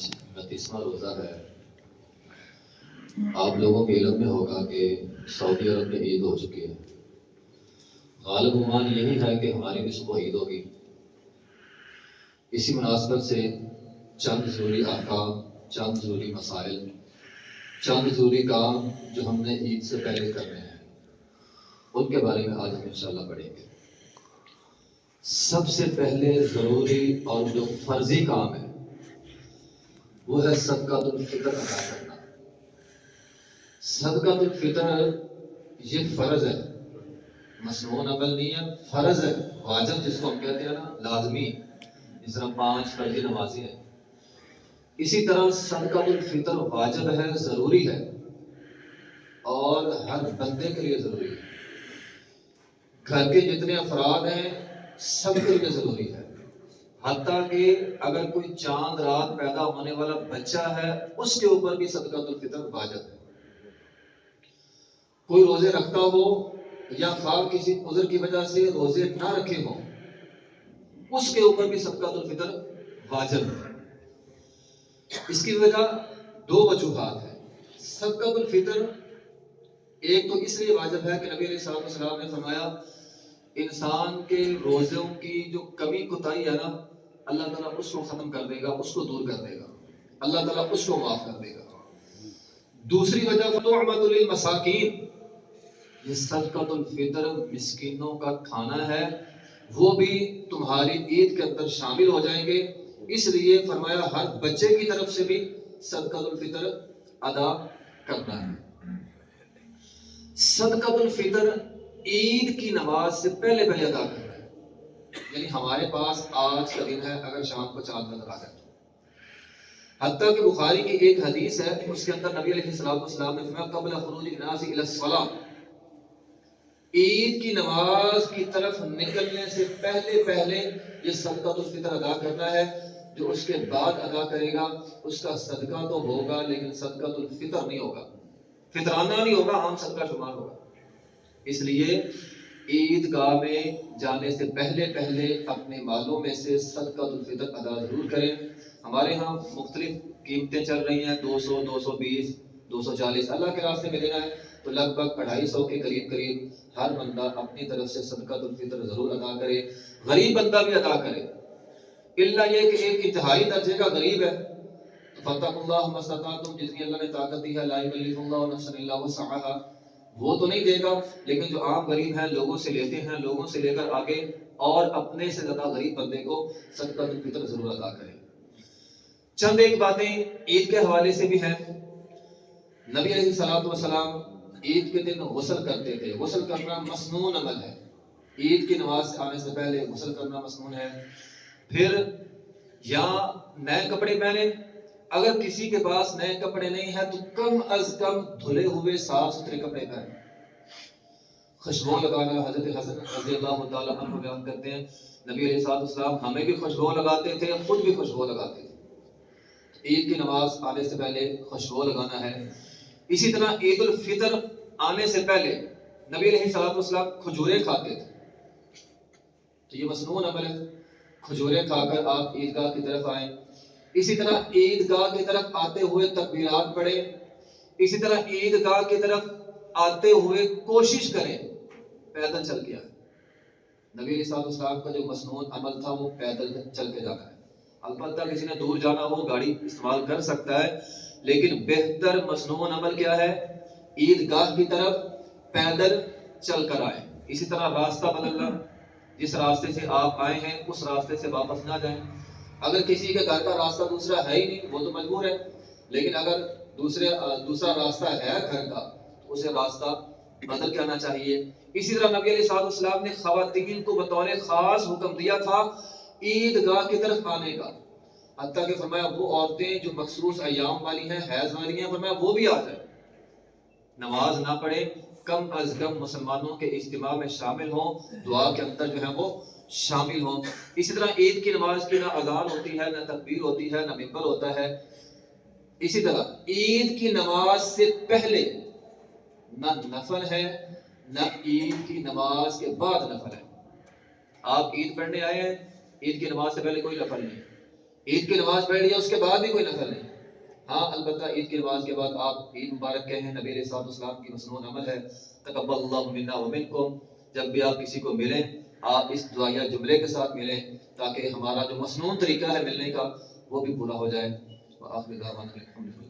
آج بتیسواں روزہ ہے۔ آپ لوگوں کے علم میں ہوگا کہ سعودی عرب میں عید ہو چکی ہے۔ غالب گمان یہی ہے کہ ہماری بھی صبح عید ہوگی۔ اسی مناسبت سے چند ضروری احکام چند ضروری مسائل، چند ضروری کام جو ہم نے عید سے پہلے کرنے ہیں، ان کے بارے میں آج ہم انشاءاللہ پڑھیں گے۔ سب سے پہلے ضروری اور جو فرضی کام ہے وہ ہے صدقہ الفطر ادا کرنا۔ صدقہ الفطر یہ فرض ہے۔ مصنون عمل نہیں ہے، فرض ہے۔ واجب جس کو ہم کہتے ہیں نا، لازمی۔ جس طرح پانچ فرضی نمازی ہیں۔ اسی طرح صدقہ الفطر واجب ہے، ضروری ہے۔ اور ہر بندے کے لیے ضروری ہے۔ گھر کے جتنے افراد ہیں، سب کے لیے ضروری ہے۔ حتیٰ کہ اگر کوئی چاند رات پیدا ہونے والا بچہ ہے، اس کے اوپر بھی صدقہ الفطر واجب ہے۔ کوئی روزے رکھتا ہو یا خواہ کسی عذر کی وجہ سے روزے نہ رکھے ہوں، اس کے اوپر بھی صدقہ الفطر واجب ہے۔ اس کی وجہ دو وجوہات ہیں۔ صدقہ الفطر ایک تو اس لیے واجب ہے کہ نبی علیہ السلام نے فرمایا، انسان کے روزوں کی جو کمی کوتاہی ہے نا اللہ تعالیٰ اس کو ختم کر دے گا، اس کو دور کر دے گا۔ اللہ تعالیٰ اس کو معاف کر دے گا۔ دوسری وجہ فتوحمت للمساکین، یہ صدقۃ الفطر مسکینوں کا کھانا ہے، وہ بھی تمہاری عید کے اندر شامل ہو جائیں گے۔ اس لیے فرمایا، ہر بچے کی طرف سے بھی صدقۃ الفطر ادا کرنا ہے۔ صدقۃ الفطر عید کی نماز سے پہلے پہلے ادا کرنا یعنی ہمارے پاس آج کا دن ہے اگر شام کو چاند نظر آ جائے حتیٰ کہ بخاری کی ایک حدیث ہے، اس کے اندر نبی علیہ السلام والسلام نے فرمایا، قبل خروج الناس الى الصلاۃ عید کی نماز کی طرف نکلنے سے پہلے پہلے یہ صدقۃ الفطر ادا کرنا ہے، جو اس کے بعد ادا کرے گا، اس کا صدقہ تو ہوگا، لیکن صدقۃ الفطر نہیں ہوگا۔ فطرانہ نہیں ہوگا، عام صدقہ شمار ہوگا۔ اس لیے عید گاہ میں جانے سے پہلے پہلے اپنے مالوں میں سے صدقہ الفطر ادا ضرور کریں۔ ہمارے ہاں مختلف قیمتیں چل رہی ہیں، دو سو دو سو بیس، دو سو چالیس۔ اللہ کے راستے میں دینا ہے تو لگ بھگ اڑھائی سو کے قریب قریب ہر بندہ اپنی طرف سے صدقہ الفطر ضرور ادا کرے۔ غریب بندہ بھی ادا کرے۔ اللہ یہ کہ ایک انتہائی درجے کا غریب ہے۔ تو فتح اللہ مستطاعتم جتنی اللہ نے طاقت دی ہے، لا اللہ نفسا الا وسعها۔ وہ تو نہیں دے گا، لیکن جو عام غریب ہیں، لوگوں سے لیتے ہیں، لوگوں سے لے کر آگے اور اپنے سے زیادہ غریب بندے کو صدقہ الفطر ضرور ادا کرے چند ایک باتیں عید کے حوالے سے بھی ہیں۔ نبی علیہ الصلوۃ والسلام عید کے دن غسل کرتے تھے۔ غسل کرنا مسنون عمل ہے۔ عید کی نماز آنے سے پہلے غسل کرنا مسنون ہے۔ پھر یا نئے کپڑے پہنے اگر کسی کے پاس نئے کپڑے نہیں ہیں تو کم از کم دھلے ہوئے صاف ستھرے کپڑے پہنے خوشبو لگانا حضرت حسن رضی اللہ تعالیٰ عنہ بیان کرتے ہیں۔ نبی علیہ الصلوۃ والسلام ہمیں بھی خوشبو لگاتے تھے خود بھی خوشبو لگاتے تھے۔ عید کی نماز آنے سے پہلے خوشبو لگانا ہے۔ اسی طرح عید الفطر آنے سے پہلے نبی علیہ الصلوۃ والسلام کھجورے کھاتے تھے۔ تو یہ مصنون عمل ہے کھجورے کھا کر آپ عیدگاہ کی طرف آئیں۔ اسی طرح عیدگاہ کی طرف آتے ہوئے تکبیرات پڑھیں، اسی طرح عیدگاہ کی طرف آتے ہوئے کوشش کریں، پیدل چل کے آئیں۔ نبی علیہ الصلوۃ والسلام کا جو مصنون عمل تھا، وہ پیدل چل کے جانا ہے۔ البتہ کسی نے دور جانا ہو، گاڑی استعمال کر سکتا ہے، لیکن بہتر مصنون عمل کیا ہے؟ عیدگاہ کی طرف پیدل چل کر آئیں۔ اسی طرح راستہ بدلنا، جس راستے سے آپ آئے ہیں، اس راستے سے واپس نہ جائیں۔ اگر کسی کے گھر کا راستہ دوسرا ہے ہی نہیں، وہ تو مجبور ہے۔ لیکن اگر دوسرے، دوسرا راستہ ہے گھر کا، تو اسے راستہ بدل کے آنا چاہیے۔ اسی طرح نبی علیہ الصلوۃ والسلام نے خواتین کو بطور خاص حکم دیا تھا عید گاہ کی طرف آنے کا۔ حتیٰ کہ فرمایا وہ عورتیں جو مخصوص ایام والی ہیں، حیض والی ہیں، فرمایا وہ بھی آ جائیں۔ نماز نہ پڑھے کم از کم مسلمانوں کے اجتماع میں شامل ہوں، دعا کے اندر جو ہے وہ شامل ہوں۔ اسی طرح عید کی نماز کی نہ اذان ہوتی ہے، نہ تکبیر ہوتی ہے، نہ ممبر ہوتا ہے۔ اسی طرح عید کی نماز سے پہلے نہ نفل ہے، نہ عید کی نماز کے بعد نفل ہے۔ آپ عید پڑھنے آئے ہیں، عید کی نماز سے پہلے کوئی نفل نہیں۔ عید کی نماز پڑھ لیا، اس کے بعد بھی کوئی نفل نہیں۔ ہاں البتہ عید کی نماز کے بعد آپ عید مبارک کہیں نبی علیہ الصلوۃ کی مصنون عمل ہے۔ تقبل اللہ منا ومنکم جب بھی آپ کسی کو ملیں، آپ اس دعائیہ جملے کے ساتھ ملیں تاکہ ہمارا جو مصنون طریقہ ہے ملنے کا، وہ بھی پورا ہو جائے۔ وآخر دعوانا الحمدللہ۔